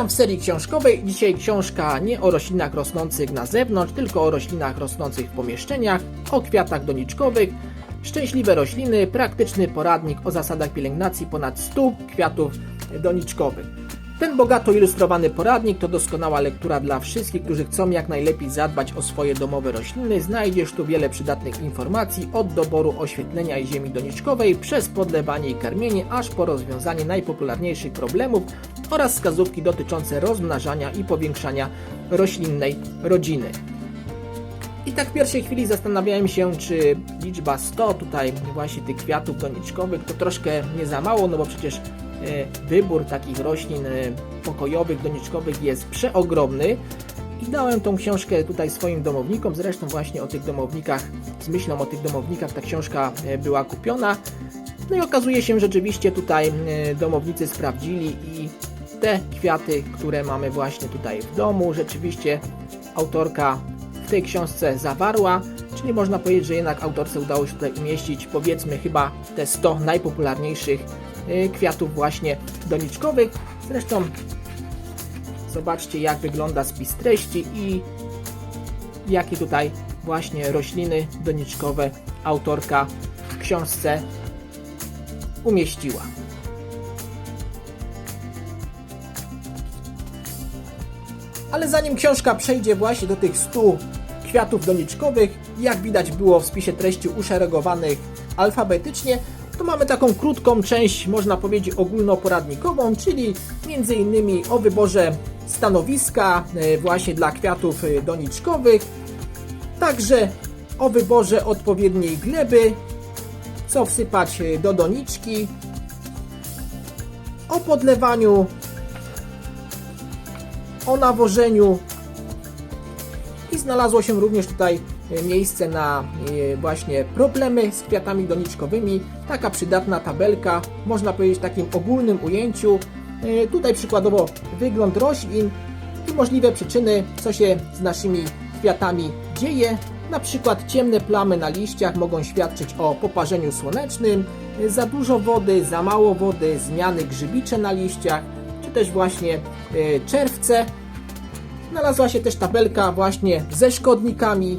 Witam w serii książkowej. Dzisiaj książka nie o roślinach rosnących na zewnątrz, tylko o roślinach rosnących w pomieszczeniach, o kwiatach doniczkowych, szczęśliwe rośliny, praktyczny poradnik o zasadach pielęgnacji ponad 100 kwiatów doniczkowych. Ten bogato ilustrowany poradnik to doskonała lektura dla wszystkich, którzy chcą jak najlepiej zadbać o swoje domowe rośliny. Znajdziesz tu wiele przydatnych informacji od doboru oświetlenia i ziemi doniczkowej przez podlewanie i karmienie, aż po rozwiązanie najpopularniejszych problemów oraz wskazówki dotyczące rozmnażania i powiększania roślinnej rodziny. I tak w pierwszej chwili zastanawiałem się, czy liczba 100 tutaj właśnie tych kwiatów doniczkowych to troszkę nie za mało, no bo przecież e, wybór takich roślin e, pokojowych, doniczkowych jest przeogromny. I dałem tą książkę tutaj swoim domownikom, zresztą właśnie o tych domownikach, z myślą o tych domownikach ta książka e, była kupiona. No i okazuje się, że rzeczywiście tutaj domownicy sprawdzili i te kwiaty, które mamy właśnie tutaj w domu, rzeczywiście autorka w tej książce zawarła, czyli można powiedzieć, że jednak autorce udało się tutaj umieścić powiedzmy chyba te 100 najpopularniejszych y, kwiatów właśnie doniczkowych. Zresztą zobaczcie jak wygląda spis treści i jakie tutaj właśnie rośliny doniczkowe autorka w książce umieściła. Ale zanim książka przejdzie właśnie do tych 100 kwiatów doniczkowych, jak widać było w spisie treści uszeregowanych alfabetycznie, to mamy taką krótką część, można powiedzieć ogólnoporadnikową, czyli między innymi o wyborze stanowiska e, właśnie dla kwiatów e, doniczkowych, także o wyborze odpowiedniej gleby, co wsypać e, do doniczki, o podlewaniu o nawożeniu i znalazło się również tutaj e, miejsce na e, właśnie problemy z kwiatami doniczkowymi. Taka przydatna tabelka, można powiedzieć w takim ogólnym ujęciu. E, Tutaj przykładowo wygląd roślin i możliwe przyczyny, co się z naszymi kwiatami dzieje. Na przykład ciemne plamy na liściach mogą świadczyć o poparzeniu słonecznym, za dużo wody, za mało wody, zmiany grzybicze na liściach, czy też właśnie e, czerwce. Znalazła się też tabelka właśnie ze szkodnikami.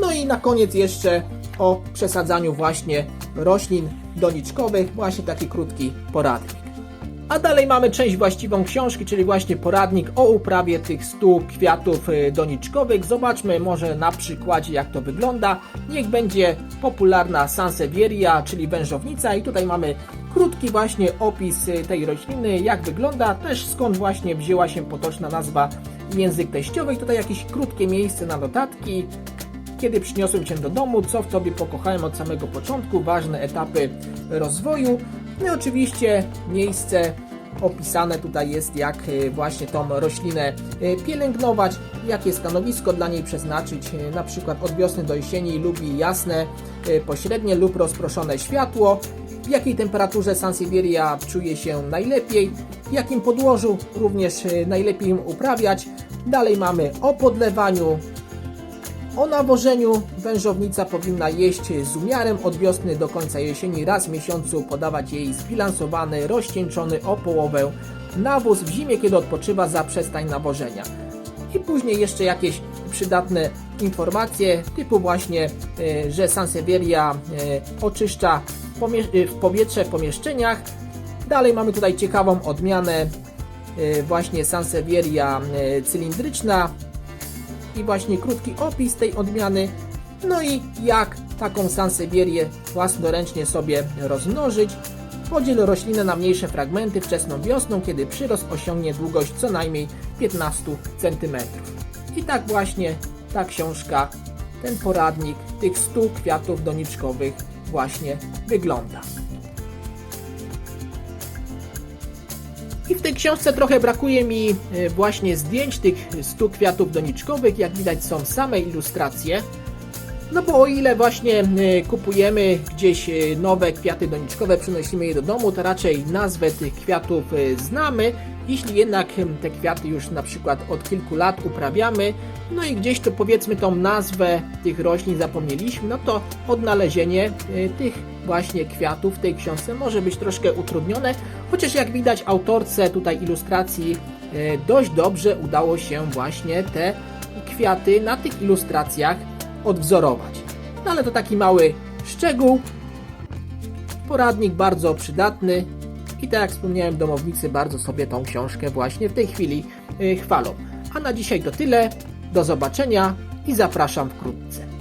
No i na koniec jeszcze o przesadzaniu właśnie roślin doniczkowych, właśnie taki krótki poradnik. A dalej mamy część właściwą książki, czyli właśnie poradnik o uprawie tych 100 kwiatów y, doniczkowych. Zobaczmy może na przykładzie jak to wygląda. Niech będzie popularna Sansevieria, czyli wężownica i tutaj mamy krótki właśnie opis y, tej rośliny, jak wygląda, też skąd właśnie wzięła się potoczna nazwa język teściowy. I tutaj jakieś krótkie miejsce na notatki, kiedy przyniosłem Cię do domu, co w Tobie pokochałem od samego początku, ważne etapy rozwoju. No i oczywiście miejsce opisane tutaj jest, jak y, właśnie tą roślinę y, pielęgnować, jakie stanowisko dla niej przeznaczyć, na przykład od wiosny do jesieni lubi jasne, pośrednie lub rozproszone światło, w jakiej temperaturze Sansevieria czuje się najlepiej, w jakim podłożu również y, najlepiej ją uprawiać. Dalej mamy o podlewaniu, o nawożeniu wężownica powinna jeść z umiarem od wiosny do końca jesieni. Raz w miesiącu podawać jej zbilansowany, rozcieńczony o połowę nawóz. W zimie, kiedy odpoczywa, zaprzestań nawożenia. I później jeszcze jakieś przydatne informacje, typu właśnie, e, że Sansevieria e, oczyszcza e, w powietrze w pomieszczeniach. Dalej mamy tutaj ciekawą odmianę e, właśnie Sansevieria e, cylindryczna, i właśnie krótki opis tej odmiany, no i jak taką sansevierię własnoręcznie sobie rozmnożyć. Podziel roślinę na mniejsze fragmenty wczesną wiosną, kiedy przyrost osiągnie długość co najmniej 15 cm. I tak właśnie ta książka, ten poradnik tych 100 kwiatów doniczkowych właśnie wygląda. I w tej książce trochę brakuje mi e, właśnie zdjęć tych 100 kwiatów doniczkowych. Jak widać są same ilustracje. No bo o ile właśnie e, kupujemy gdzieś e, nowe kwiaty doniczkowe, przynosimy je do domu, to raczej nazwę tych kwiatów e, znamy. Jeśli jednak em, te kwiaty już na przykład od kilku lat uprawiamy, no i gdzieś to powiedzmy tą nazwę tych roślin zapomnieliśmy, no to odnalezienie tych właśnie kwiatów w tej książce może być troszkę utrudnione, chociaż jak widać autorce tutaj ilustracji dość dobrze udało się właśnie te kwiaty na tych ilustracjach odwzorować. No ale to taki mały szczegół. Poradnik bardzo przydatny i tak jak wspomniałem, domownicy bardzo sobie tą książkę właśnie w tej chwili y, chwalą. A na dzisiaj to tyle. Do zobaczenia i zapraszam wkrótce.